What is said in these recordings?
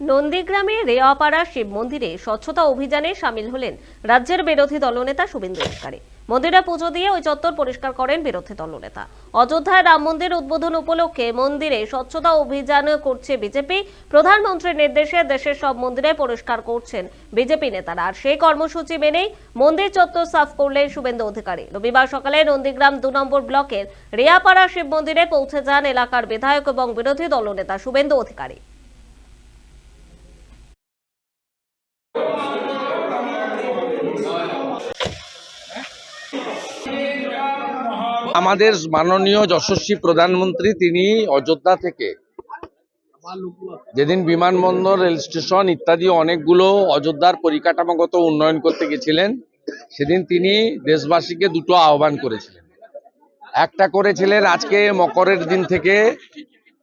নন্দীগ্রামে রেওয়াপাড়া শিব মন্দিরে স্বচ্ছতা অভিযানে সামিল হলেন রাজ্যের বিরোধী দলনেতা শুভেন্দু অধিকারী। মন্দিরে পুজো দিয়ে ওই চত্বর পরিষ্কার করেন বিরোধী দলনেতা। অযোধ্যায় রাম মন্দির উদ্বোধন উপলক্ষে মন্দিরে স্বচ্ছতা অভিযান করছে বিজেপি। প্রধানমন্ত্রীর নির্দেশে দেশের সব মন্দিরে পরিষ্কার করছেন বিজেপি নেতারা। আর সেই কর্মসূচি মেনেই মন্দির চত্বর সাফ করলেন শুভেন্দু অধিকারী। রবিবার সকালে নন্দীগ্রাম দু নম্বর ব্লকের রেয়াপাড়া শিব মন্দিরে পৌঁছে যান এলাকার বিধায়ক এবং বিরোধী দলনেতা শুভেন্দু অধিকারী। আমাদের মাননীয় যশস্বী প্রধানমন্ত্রী তিনি অযোধ্যা থেকে। যেদিন বিমানবন্দর, রেল স্টেশন ইত্যাদি অনেকগুলো অযোধ্যার পরিকাঠামোগত উন্নয়ন করতে গেছিলেন, সেদিন তিনি দেশবাসীকে দুটো আহ্বান করেছিলেন। একটা করেছিলেন আজকে মকরের দিন থেকে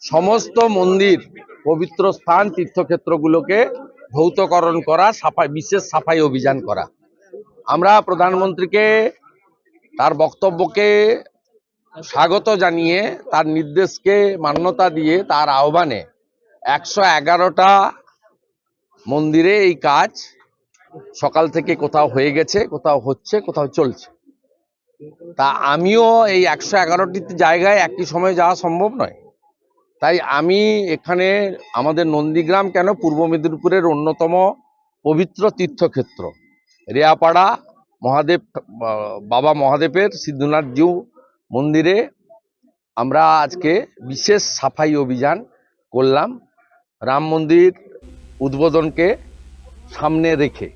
সমস্ত মন্দির, পবিত্র স্থান, তীর্থক্ষেত্রগুলোকে ভৌতকরণ করা, সাফাই, বিশেষ সাফাই অভিযান করা। আমরা প্রধানমন্ত্রীকে তার বক্তব্যকে স্বাগত জানিয়ে, তার নির্দেশকে মান্যতা দিয়ে তার আহ্বানে একশো এগারোটা মন্দিরে এই কাজ সকাল থেকে কোথাও হয়ে গেছে, কোথাও হচ্ছে, কোথাও চলছে। তা আমিও এই একশো এগারোটি জায়গায় একই সময় যাওয়া সম্ভব নয়। তাই আমি এখানে আমাদের নন্দীগ্রাম কেন পূর্ব মেদিনীপুরের অন্যতম পবিত্র তীর্থক্ষেত্র? রেয়াপাড়া মহাদেব বাবা মহাদেবের সিদ্ধনাথ জিউ মন্দিরে আমরা আজকে বিশেষ সাফাই অভিযান করলাম। রাম মন্দির উদ্বোধনকে সামনে রেখে।